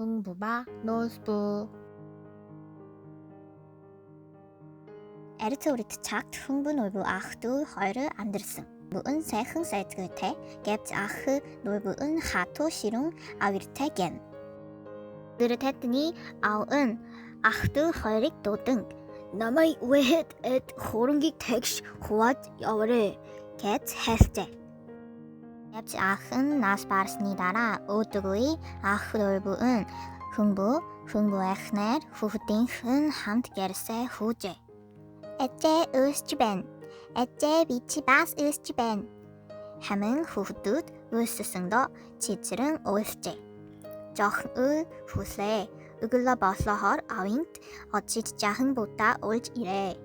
흥부바 노스부 Эрт үрд цагт хөнгө нойбу ах дүү хоёр амьдрсан. Бүэн сайхан сайдгүйтэй гэвч ах нойбуун хатуу ширүүн авиртай гэн. Тэр тэдний аавын ах дүү хоёрыг дуудан намайг үехэд эд хоронгийг тэгш хуваад яваарэ гэж хэлжээ. Гэвч ах нь нас барсны дараа өөдөггүй ах нойбуун хөнгө хөнгө ахнаар хүүхдийн хамт гэрсэ хүүжээ. Эцээ өсч байна. Эцээ би чи бас өсч байна. Хамын хүүхдүүд өссөндөө чичрэн уйлжээ. Жохон өө хүслээ. Өглөө бослохоор авинт очиж жахан бутаа уйлж ирээ.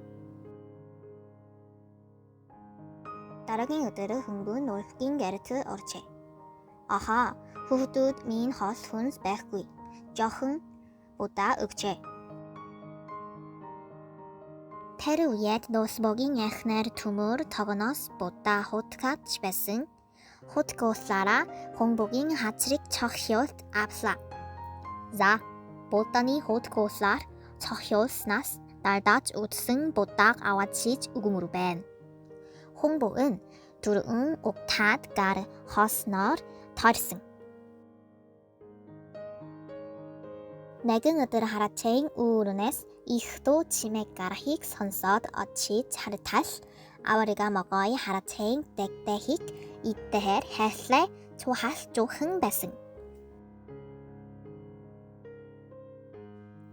따르긴 그들의 흥분 놀긴 게르트 얼체. 아하, 후후뜻 민 허스 훈스 백귀, 저흥, 보다 읍체. 페르 위엣 노스복인 에흐네르 투물 터그너스 보다 호트캅 시베슨, 호트고사라 공복인 하츠릭 척히오스 압사. 자, 보따니 호트고살 척히오스나스 날닷 우트승 보딱 아와치치 우구무르벤. Цохиулснаас дардаж үтсэн будааг аваад шиж өгмөр байна. Хонбог нь дөрөн угтаад гар хосноор торсон. Нэгэн өдөр хараачийн үүрнээс их дуу чимээ гарахыг сонсоод очиж хартал аварига могой хараачийн дэгдэхийг идтэхэр хайслаа цухал жуухан байсан.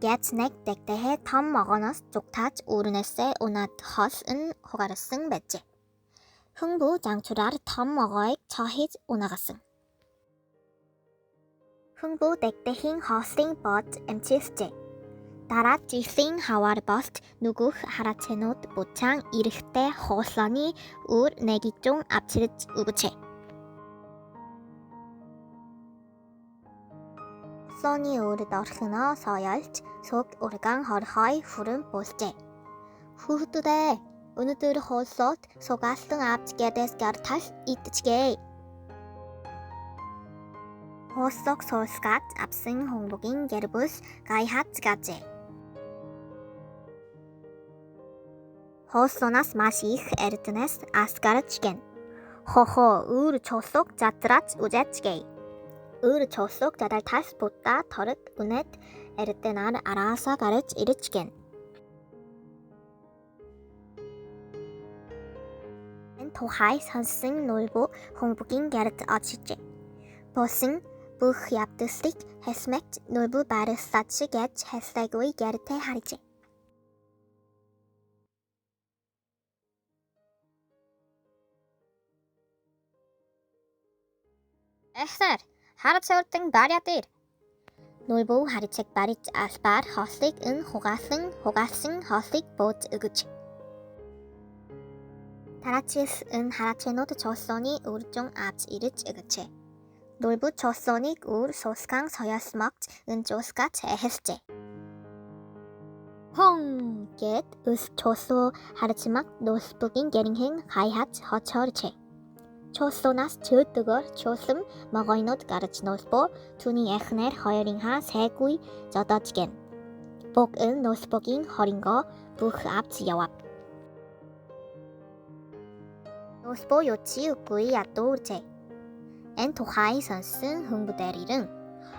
Гэц нэг дэгдэхэ том могоноос зүгтааж үүрнээсээ унаад хол нь хугарсан байжээ. Хөнгөө 장чураар том могойг цохиж унагасан. Хөнгөө дэгдэхийн хослын бод эмчилжээ. Дараа жилийн хавар болт нөгөөх хараацнууд буцаан эрэхтэй хуулааны өөр нэгжүүн авчирч өгчээ. Сони өөрөд орхиноо соёлж сүг урган хорхой хүрэн болжээ. Хүүхдүүдээ өнөөдөр хуулсууд сугаалтан авч гэдэс гартал идчихээ. Хоосок суусгаад авсан хөнгөгийн гэрбүс гайхаад гажээ. Хоослоноос маш их эрдэнэс асгарч гэн. Хохо өөр чулууг задраач үжээчгээ. Өөр чулууг задар тас будаа торог үнэт эрдэнаар араасаа гарч ирж гэн. Энэ Тухай сонсон нөлбө хөнгөгийн гэрд очижээ. Босын бүх явдлыг хэлмэгт нөлбө барилсаад гэж хэлсэгүй гэртээ харжээ. Эхнэр, хард савртан барья дээр. Нөлбө харицэг бариж албаар хослыг эн хугаасан хугаасан хослыг бууж 다라치스은 하라체노드 저선이 우르종 앞지르 쯔그체 놀부 저선이 우르 소스강 서야스막 은조스가 제헤스제. 펑 겟, 으스 조소 하르치막 노스북인 게링행 하이핫 허처르체. 초소나스 즈뜨거 초슴 먹어이노드 가르치노스보 투니 에흐넬 허여링하 세구이 저더지겐. 복은 노스복인 허링거 부흐 앞지 여압. Нөөс буюу чи үгүй ядуужээ. Эн тухайн сонсон хүмүүдэрийн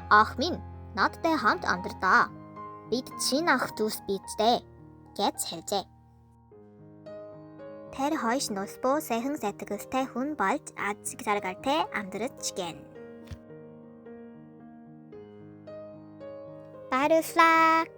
ах минь надтай хамт амьдрдаа. Бид чин ах дүүс бидтэй гэж хэлжээ. Тэр хойш нөөс буу сайхан сэтгэлтэй хүн болж аз жаргалтай амьдрч гэнэ. Butterfly